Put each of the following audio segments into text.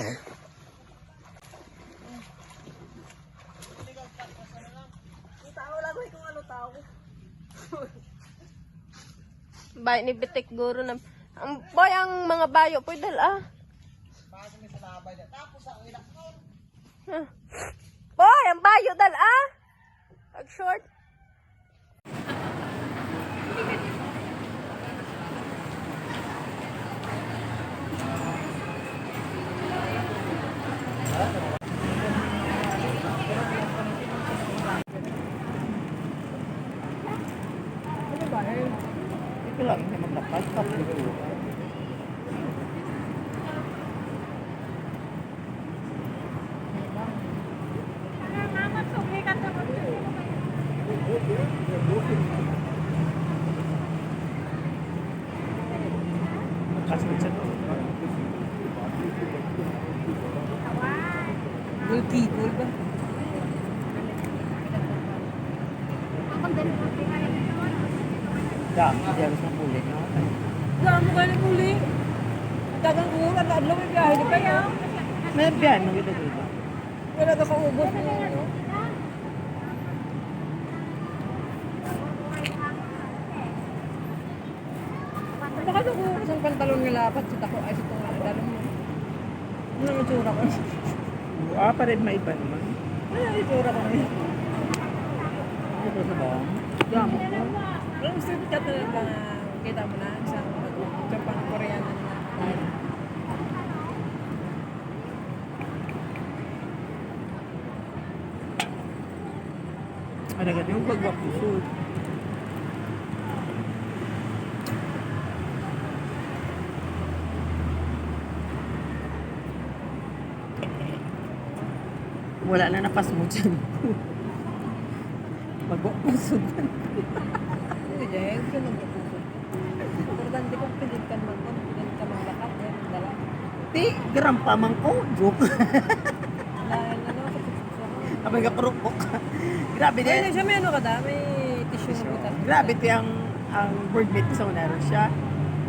Yan. Bay ni Bitik Guru na ang boy ang mga bayo po dal ah. Tapos ang ilang Boy, ang bayo dal ah. Pag short. Ito lang, hindi maglakas. Tapos ito. Kasih macam ba? Dah, dia harus memulih. Saan mo galing muli? Dagang ko, nag-adlaw may biyahe di kaya. May biyan mo gitu dito. Wala ka kaubos mo. Baka sa ko isang pantalon nga lapat sa tako ay sa itong dalong mo. Ano ang itsura ko? Ah, pa rin maiba naman. Ano ang itsura ko ngayon? Ito sa ba? Damo. Alam mo, street cut na kita mo na isang Japan Korean na tayo. Ada ka yung bagwak kusod. Wala na napas mo dyan. Kusod. Hindi, Jeng. Sino mo? Importante kung pilit ka man kung pilit ka maglakat. Yan, dala. Ti, grampa man ko. Joke. Dahil ano, sa puso. Abay ka. Grabe Ay, din. siya may ano ka da? May tissue na butas. Grabe ito yung ang boardmate ko sa unaro siya.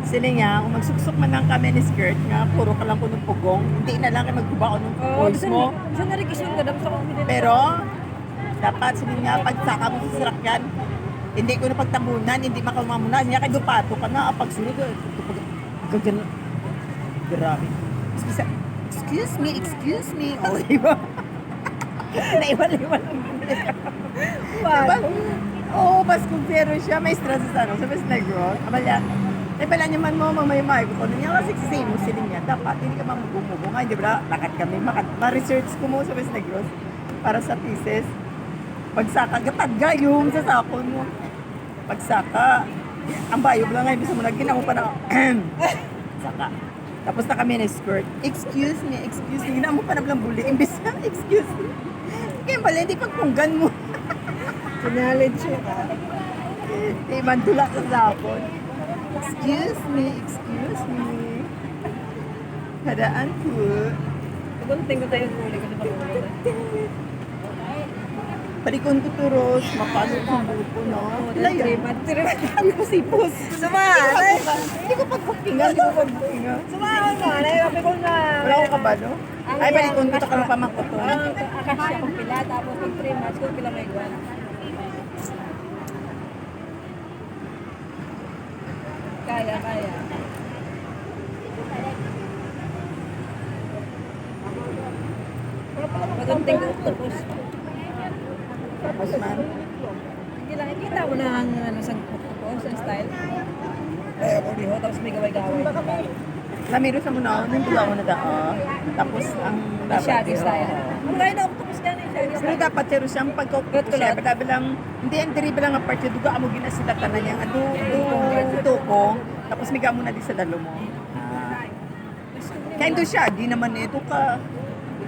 Sila nga, kung magsuksok man lang kami ni skirt nga, puro ka lang ko ng pugong, hindi na lang kayo magkuba ko ng voice mo. Siya na requisition ka daw sa confident. Pero, dapat sabi nga, pagsaka mo sa sasakyan, hindi ko na pagtambunan, hindi makamamunan. Niya kay dupato ka na, ah, pagsunod, eh, gagyan. Grabe. Excuse, excuse me, excuse me. O, di ba? Naiwan-iwan lang. Diba? Oo, mas kung pero siya, may stress sa ano, sa mas negro. Amalya, eh pala naman mo, mamay-may ko. Ano niya, kasi kasi mo sila niya, dapat hindi ka mamugumugo nga, di ba? Lakad kami, makat, ma-research ko mo sa mas negros para sa thesis. Pagsaka, gatag gayong sa sakon mo. Pagsaka, ang bayog lang ngayon, bisa mo na mo pa na, saka. Tapos na kami na skirt. Excuse me, excuse me. Gina mo pa na blang buli. Imbis na, excuse me. Kaya pala, hindi pagpunggan mo. Sinalid siya. Di man tulak sa sapon. Excuse me, excuse me. Hadaan po. Pagunting ko tayo huli ko sa pag-uwi. Palikon ko to, Ros. Mapalo ko buko, no? Wala yun. Trimat, trimat. Ang sipos. Sumahanay! Hindi ko pagbukinga, hindi ko pagbukinga. Sumahanay! Sabi ko na. Wala ko kabalo. Ay, balikon ko to ka ng pamangkot to. Ang akasya kong pila, tapos pag 3 months kung pila may guwan. Kaya, kaya. Magunting ko. Tapos man. Hindi lang, ikita mo na ang ano, sa octopus, ang style. Eh, ako diho, tapos may gaway-gaway. Lamiro sa muna ako, nandun ako na daan. Tapos ang dapat Shaggy style. Ang gaya na octopus ka na yung shaggy Pero style. dapat pero siyang pagkaupo Kulot-kulot. siya. Badabi lang, hindi ang diri lang ang parte duga amo gina sila tanan niya. Du tukong. Tapos miga mo na di sa dalo mo. Ah. Kaya ito siya, di naman ito ka.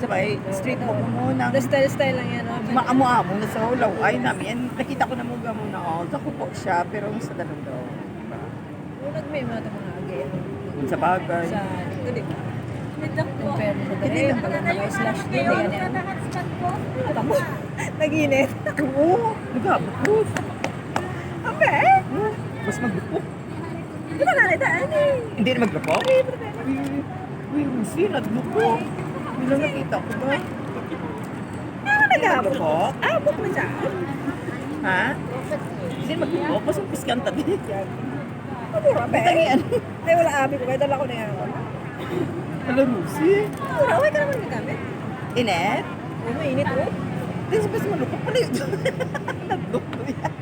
Sabay, street mo mo muna. The style-style lang yan. no? Maamo-amo na sa ulaw. Ay namin, nakita ko na mo mo na oh, kakupo siya, pero sa dalo daw. Diba? Unag may mga mga agay. Kung sa bagay. Sa dito, di ba? Compare mo sa dali, ang pala naka-slash din. Yan yan. Tamo. Naginit. Oo, nagabukos. Abe? Mas magbukok. Di ba nalitaan eh? Hindi na maglako? Uy, Rusi, naglukok. Hindi lang nakita ko ba? Ano nag-aabot? Naglukok? Abot mo siya. Ha? Hindi maglukok. Mas ang piskanta din. Mura ba? Tangian. Ay, wala abi ko. Kaya dala ko na yan. Hello, Lucy. Mura, okay ka naman gamit. Inet? Oo, mainit oh. Di ba sa malupok pala yun? Nagluto yan.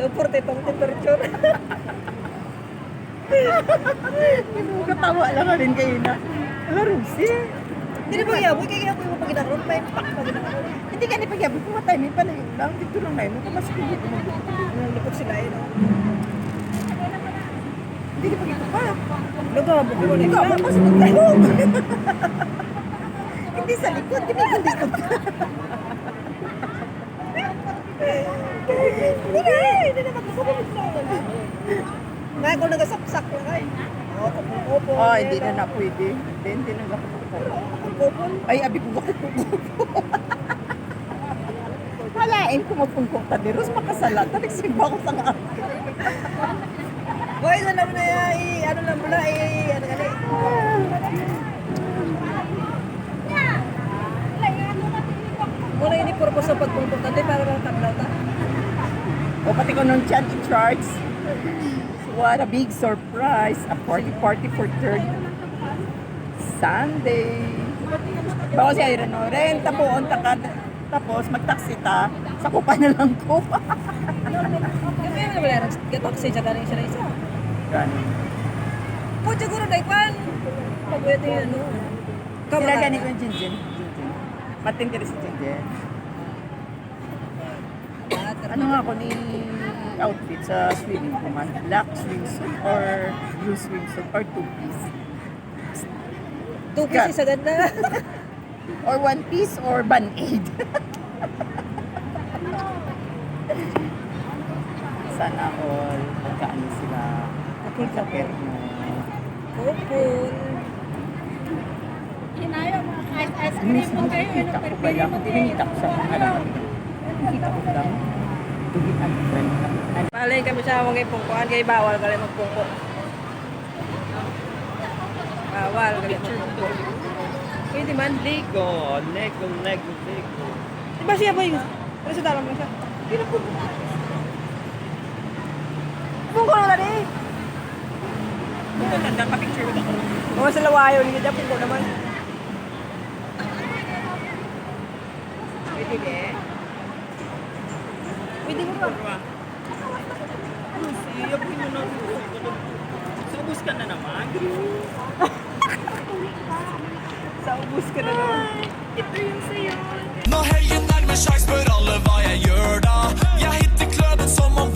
Daw 40 tong temperature. Katawa lang ka rin kayo na. Hello, Lucy. Hindi ba yaboy? Kaya yaboy mo pag inakaroon. May pak pag inakaroon. Hindi ka ni pagyabi ko matay may pala yun lang. Dito lang na yun. Kamas ko dito. Nalipot sila no? Hindi ka pagito pa. Nagabo ko na Ikaw, mas magkalog. Hindi sa likod. Hindi ka likod ka. Hindi na eh. Hindi na magkakabot na. Nga ako nagasaksak na kay. Oo. Oh, hindi na na pwede. Hindi, hindi na nakukupo. Kupo. Ay, abi ko gakukupo. Halain ko magpungkong ka ni Ros, makasala. Taliksigba ko sa nga. Boy, na naman na yan. eh, Ano lang mula eh. Ano ka na eh. Muna yun yung purpose sa pagpungkot natin para lang tablaw ta. O pati ko nung chan i-charge. What a big surprise. A party party for third Sunday. Bawa siya rin, no? Renta po, onta ka. Tapos magtaksi ta. Sakupan na lang ko. Yung kaya naman yan. Gatoksi siya galing siya na isa. Ganun. Po, siguro na ikwan. Pagwede yun, ano. Sila gani ko yung Jinjin. Jinjin. Matindi rin si Jinjin. Ano nga ako ni outfit sa swimming ko man? Black swimsuit or blue swimsuit or two piece? Two pieces sa ganda. Or one piece or band-aid? Sana all magkaano sila. Okay sa perno. Kupon. Minsan nakikita ko ba lang? Tinita ko sa mga alam. Nakikita ko lang. Tugi ang friend lang. Palay kami sa mga pungkuan kay bawal kali magpungko. Bawal kali magpungko. Pwede man. Lego, Lego, Lego, Lego. Di ba siya boy? Ano sa dalam mo siya? Pungko na rin eh. Ito nanda pa picture ko ako. Mga sa lawayo niya dyan pungko naman. Pwede de. Pwede mo ba? Lucy, yabuhin mo na. Subus ka na naman. Sa Når helgen nærmer seg, spør alle hva jeg gjør da. Jeg hitter kløben som om